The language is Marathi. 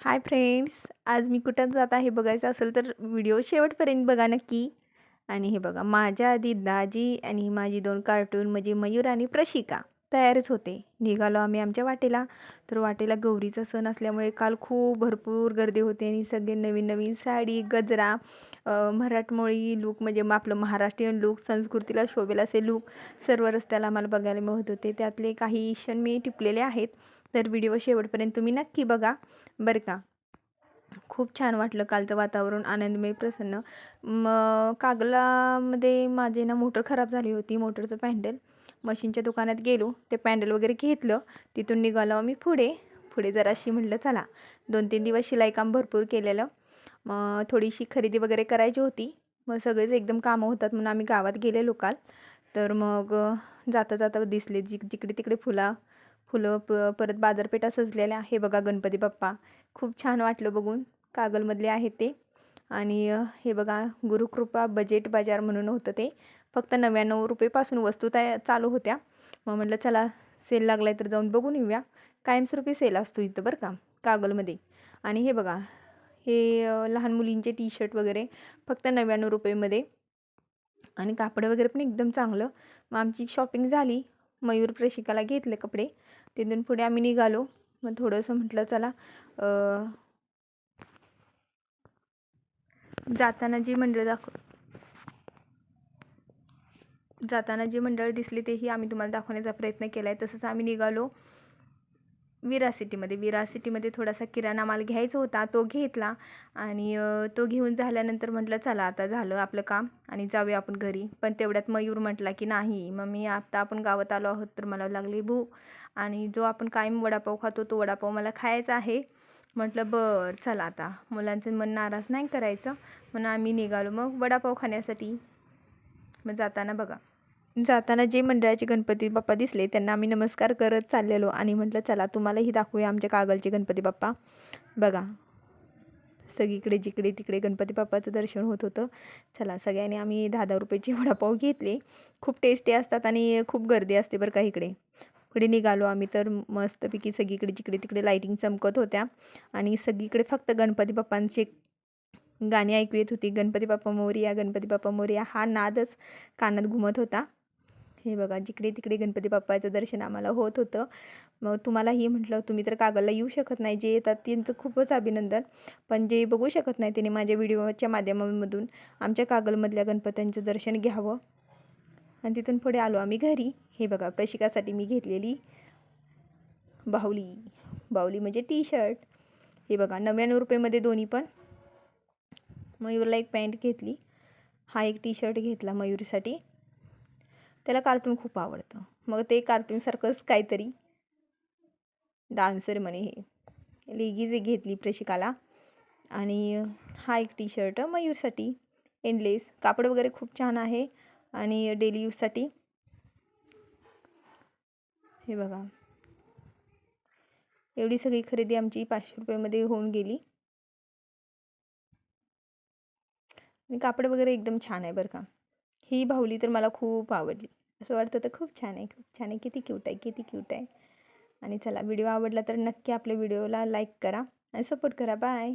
हाय फ्रेंड्स आज मी कुठं जात आहे बघायचं असेल तर व्हिडिओ शेवटपर्यंत बघा नक्की. आणि हे बघा माझ्या आधी दाजी आणि माझी दोन कार्टून म्हणजे मयूर आणि प्रशिका तयारच होते. निघालो आम्ही आमच्या वाटेला. तर वाटेला गौरीचा सण असल्यामुळे काल खूप भरपूर गर्दी होते आणि सगळे नवीन नवीन साडी गजरा मराठमोळी लूक म्हणजे मग आपलं महाराष्ट्रीयन लूक संस्कृतीला शोभेल असे लूक सर्व रस्त्याला आम्हाला बघायला मिळत होते. त्यातले काही क्षण मी टिपलेले आहेत. तर व्हिडिओ शेवटपर्यंत तुम्ही नक्की बघा. बरं का? खूप छान वाटलं कालचं वातावरण आनंदमय प्रसन्न. मग कागलामध्ये माझे ना मोटर खराब झाली होती मोटरचं पॅन्डल. मशीनच्या दुकानात गेलो ते पॅन्डल वगैरे घेतलं. तिथून निघालो आम्ही पुढे. पुढे जराशी म्हटलं चला दोन तीन दिवस शिलाई काम भरपूर केलेलं. मग थोडीशी खरेदी वगैरे करायची होती. मग सगळेच एकदम कामं होतात म्हणून आम्ही गावात गेलेलो काल. तर मग जाता जाता दिसले जिक जिकडे तिकडे फुला फुलं प परत बाजारपेठा सजलेल्या हे बघा गणपती बाप्पा. खूप छान वाटलं बघून कागलमधले आहे ते. आणि हे बघा गुरुकृपा बजेट बाजार म्हणून होतं ते. फक्त नव्याण्णव रुपयेपासून वस्तू त्या चालू होत्या. मग म्हटलं चला सेल लागला आहे तर जाऊन बघून येऊया. कायमस्वरूपी सेल असतो इथं बरं का कागलमध्ये. आणि हे बघा हे लहान मुलींचे टी शर्ट वगैरे फक्त नव्याण्णव रुपयेमध्ये. आणि कापड वगैरे पण एकदम चांगलं. मग आमची शॉपिंग झाली. मयूर प्रशिकाला घेतले कपडे. तिथून पुढे आम्ही निघालो. मग थोडंसं म्हटलं चला जाताना जी मंडळ दाखव जाताना जी मंडळ दिसली तेही आम्ही तुम्हाला दाखवण्याचा प्रयत्न केला आहे तसंच आम्ही निघालो. विरा सिटीमध्ये. विरा सिटीमध्ये थोडासा किराणा माल घ्यायचा होता तो घेतला आणि तो घेऊन झाल्यानंतर म्हटलं चला आता झालं आपलं काम आणि जाऊया आपण घरी. पण तेवढ्यात मयूर म्हटला की नाही मग मी आत्ता आपण गावात आलो आहोत तर मला लागली भू आणि जो आपण कायम वडापाव खातो तो वडापाव मला खायचा आहे. म्हटलं बरं चला आता. मुलांचं मन नाराज नाही करायचं. म्हणून आम्ही निघालो. मग वडापाव खाण्यासाठी. मग जाताना बघा. जाताना जे मंडळाचे गणपती बाप्पा दिसले त्यांना आम्ही नमस्कार करत चाललेलो आणि म्हटलं चला तुम्हालाही दाखवूया आमच्या कागलचे गणपती बाप्पा. बघा सगळीकडे जिकडे तिकडे गणपती बाप्पाचं दर्शन होत होतं. चला सगळ्यांनी आम्ही दहा दहा रुपयाची वडापाव घेतले. खूप टेस्टी असतात आणि खूप गर्दी असते बरं का इकडे. पुढे निघालो आम्ही तर मस्तपैकी सगळीकडे जिकडे तिकडे लाईटिंग चमकत होत्या. आणि सगळीकडे फक्त गणपती बाप्पांचे गाणी ऐकू येत होती. गणपती बाप्पा मोरिया गणपती बाप्पा मोरिया हा नादच कानात घुमत होता. हे बघा जिकडे तिकडे गणपती बाप्पाचं दर्शन आम्हाला होत होतं. मग तुम्हालाही म्हटलं तुम्ही तर कागलला येऊ शकत नाही जे येतात त्यांचं खूपच अभिनंदन. पण जे बघू शकत नाही त्यांनी माझ्या व्हिडिओच्या माध्यमामधून आमच्या कागलमधल्या गणपत्यांचं दर्शन घ्यावं. आणि तिथून पुढे आलो आम्ही घरी. हे बघा प्रशिकासाठी मी घेतलेली बाहुली. बाहुली म्हणजे टी शर्ट हे बघा नव्याण्णव रुपयेमध्ये दोन्ही पण. मयूरला एक पॅन्ट घेतली. हा एक टी शर्ट घेतला मयूरसाठी. त्याला कार्टून खूप आवडतं. मग ते कार्टूनसारखंच काहीतरी डान्सर म्हणे हे. लेगीज एक घेतली प्रशिकाला आणि हा एक टी शर्ट मयूरसाठी. एंडलेस कापड वगैरे खूप छान आहे. आणि डेली यूजसाठी हे बघा. एवढी सगळी खरेदी आमची पाचशे रुपयामध्ये होऊन गेली. आणि कापड वगैरे एकदम छान आहे बरं का. ही बाहुली तर मला खूप आवडली. असं वाटतं तर खूप छान आहे खूप छान आहे. किती क्यूट आहे किती क्यूट आहे. आणि चला व्हिडिओ आवडला तर नक्की आपल्या व्हिडिओला लाईक करा आणि सपोर्ट करा. बाय